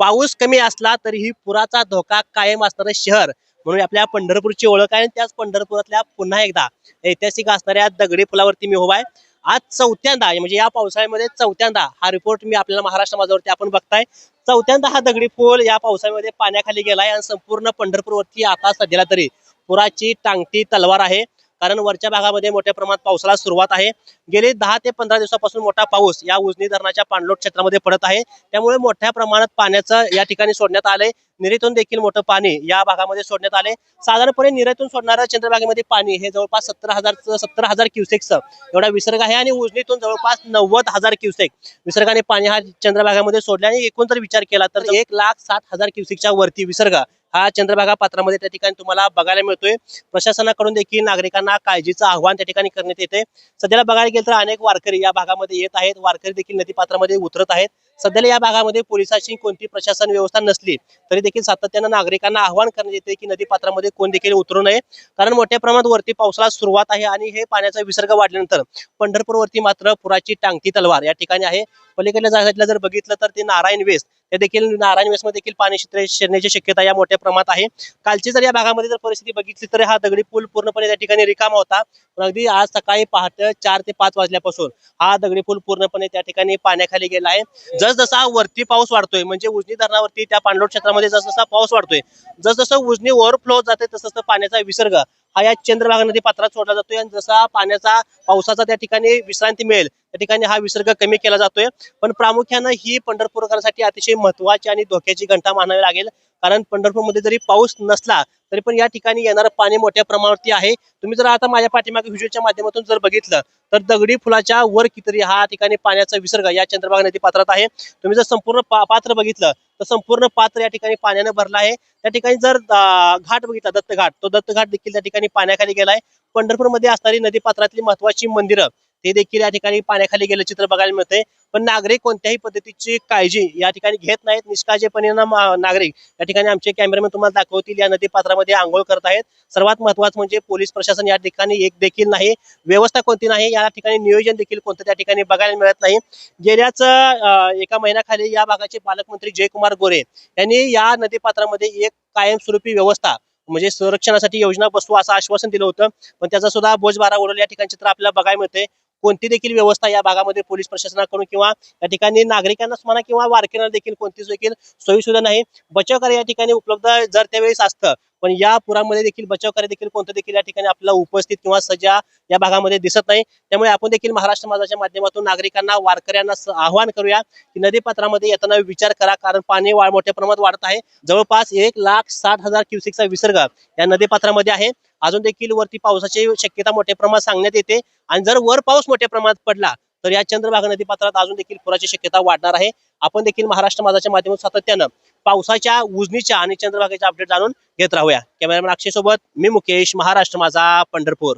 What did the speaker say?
पाऊस कमी असला तरीही पुराचा धोका कायम असणारं शहर. म्हणून आपल्या पंढरपूरची ओळख आहे आणि त्याच पंढरपुरातल्या पुन्हा एकदा ऐतिहासिक असणाऱ्या दगडी पुलावरती मी उभा आहे. आज चौथ्यांदा म्हणजे या पावसाळ्यामध्ये चौथ्यांदा हा रिपोर्ट मी आपल्याला महाराष्ट्र माझ्यावरती आपण बघताय. चौथ्यांदा हा दगडी पूल या पावसाळ्यामध्ये पाण्याखाली गेलाय आणि संपूर्ण पंढरपूरवरती आता सध्याला तरी पुराची टांगती तलवार आहे. कारण वरच्या भागामध्ये मोठ्या प्रमाणात पावसाला सुरुवात आहे. गेले दहा ते पंधरा दिवसापासून मोठा पाऊस या उजनी धरणाच्या पाणलोट क्षेत्रामध्ये पडत आहे. त्यामुळे मोठ्या प्रमाणात पाण्याचं या ठिकाणी सोडण्यात आलंय. निरेतून देखील मोठं पाणी या भागामध्ये सोडण्यात आले साधारणपणे निरेतून सोडणारं चंद्रभागेमध्ये पाणी हे जवळपास सत्तर हजार सत्तर हजार क्युसेक्स एवढा विसर्ग आहे आणि उजनीतून जवळपास नव्वद हजार क्युसेक विसर्गाने पाणी हा चंद्रभागामध्ये सोडले. आणि एकूण जर विचार केला तर एक लाख सात हजार क्युसेकच्या वरती विसर्ग हा चंद्रभागा पात्रामध्ये त्या ठिकाणी तुम्हाला बघायला मिळतोय. प्रशासनाकडून देखील नागरिकांना काळजीचं आव्हान त्या ठिकाणी करण्यात येते सध्याला बघायला गेलं तर अनेक वारकरी या भागामध्ये येत आहेत. वारकरी देखील नदी पात्रामध्ये उतरत आहेत. सध्याला या भागामध्ये पोलिसांची कोणती प्रशासन व्यवस्था नसली तरी देखील सातत्यानं नागरिकांना आव्हान करण्यात येते की नदीपात्रामध्ये कोण देखील उतरू नये. कारण मोठ्या प्रमाणात वरती पावसाला सुरुवात आहे आणि हे पाण्याचा विसर्ग वाढल्यानंतर पंढरपूरवरती मात्र पुराची टांगती तलवार या ठिकाणी आहे. पलीकडल्या जागेतला जर बघितलं तर ते नारायण वेस्ट ते देखील नारायण वेस्टमध्ये देखील पाणी शिर- शिरण्याची शक्यता या मोठ्या प्रमाणात आहे. कालची जर या भागामध्ये जर परिस्थिती बघितली तर हा दगडी पूल पूर्णपणे त्या ठिकाणी रिकामा होता. पण अगदी आज सकाळी पहाटे चार ते पाच वाजल्यापासून हा दगडी पूल पूर्णपणे त्या ठिकाणी पाण्याखाली गेला आहे. जसजसा वरती पाऊस वाढतोय म्हणजे उजनी धरणावरती त्या पाणलोट क्षेत्रामध्ये जसजसा पाऊस वाढतोय जसजसं उजनी ओव्हरफ्लो जाते तसं पाण्याचा विसर्ग. हा या चंद्रभागा नदी पात्रात सोडला जातोय आणि जसा पाण्याचा पावसाचा त्या ठिकाणी विश्रांती मिळेल त्या ठिकाणी हा विसर्ग कमी केला जातोय. पण प्रामुख्यानं ही पंढरपूरकरांसाठी अतिशय महत्वाची आणि धोक्याची घंटा मानावी लागेल. कारण पंढरपूरमध्ये जरी पाऊस नसला तरी पण या ठिकाणी येणारं पाणी मोठ्या प्रमाणावरती आहे. तुम्ही जर आता माझ्या पाठीमागे व्हिडिओच्या माध्यमातून जर बघितलं तर दगडी फुलाच्या वर कितरी हा ठिकाणी पाण्याचा विसर्ग या चंद्रभागा नदी पात्रात आहे. तुम्ही जर संपूर्ण पा- पात्र बघितलं तर संपूर्ण पात्र या ठिकाणी पाण्याने भरलं आहे. त्या ठिकाणी जर घाट बघितला दत्त घाट तो दत्त घाट देखील त्या ठिकाणी पाण्याखाली गेलाय. पंढरपूरमध्ये असणारी नदी पात्रातली महत्वाची मंदिरं ते देखील या ठिकाणी पाण्याखाली गेलं चित्र बघायला मिळतंय. पण नागरिक कोणत्याही पद्धतीची काळजी या ठिकाणी घेत नाहीत. निष्काळजीपणे नागरिक या ठिकाणी आमचे कॅमेरामॅन तुम्हाला दाखवतील. या नदी पात्रामध्ये आंघोळ करत आहेत. सर्वात महत्वाचं म्हणजे पोलीस प्रशासन या ठिकाणी एक देखील नाही. व्यवस्था कोणती नाही या ठिकाणी नियोजन देखील कोणतं त्या ठिकाणी बघायला मिळत नाही. गेल्याच एका महिन्याखाली या भागाचे पालकमंत्री जयकुमार गोरे यांनी या नदी पात्रामध्ये एक कायमस्वरूपी व्यवस्था म्हणजे संरक्षणासाठी योजना बसवू असं आश्वासन दिलं होतं. पण त्याचा सुद्धा बोजबारा उडवला या ठिकाणी चित्र आपल्याला बघायला मिळते कोणती देखील व्यवस्था या भागामध्ये पोलीस प्रशासनाकडून किंवा या ठिकाणी नागरिकांनाच म्हणा किंवा वारकऱ्यांना देखील कोणतीच देखील सोयीसुद्धा नाही. बचाव कार्य या ठिकाणी उपलब्ध जर त्यावेळेस असतं पण या पुरामध्ये देखील बचाव कार्य देखील कोणतं देखील या ठिकाणी आपल्याला उपस्थित किंवा सज्जा या भागामध्ये दिसत नाही. त्यामुळे आपण देखील महाराष्ट्र माझाच्या माध्यमातून नागरिकांना वारकऱ्यांना आवाहन करूया की नदीपात्रामध्ये येताना विचार करा कारण पाणी मोठ्या प्रमाणात वाढत आहे. जवळपास एक लाख साठ हजार क्युसेकचा विसर्ग या नदीपात्रामध्ये आहे. अजून देखील वरती पावसाची शक्यता मोठ्या प्रमाणात सांगण्यात येते. आणि जर वर पाऊस मोठ्या प्रमाणात पडला तर या चंद्रभागा नदी पात्रात अजून देखील पुराची शक्यता वाढणार आहे. आपण देखील महाराष्ट्र माझाच्या माध्यमातून सातत्यानं पावसाच्या उजनीच्या आणि चंद्रभागेच्या अपडेट जाणून घेत राहूया. कॅमेरामॅन अक्षय सोबत मी मुकेश महाराष्ट्र माझा पंढरपूर.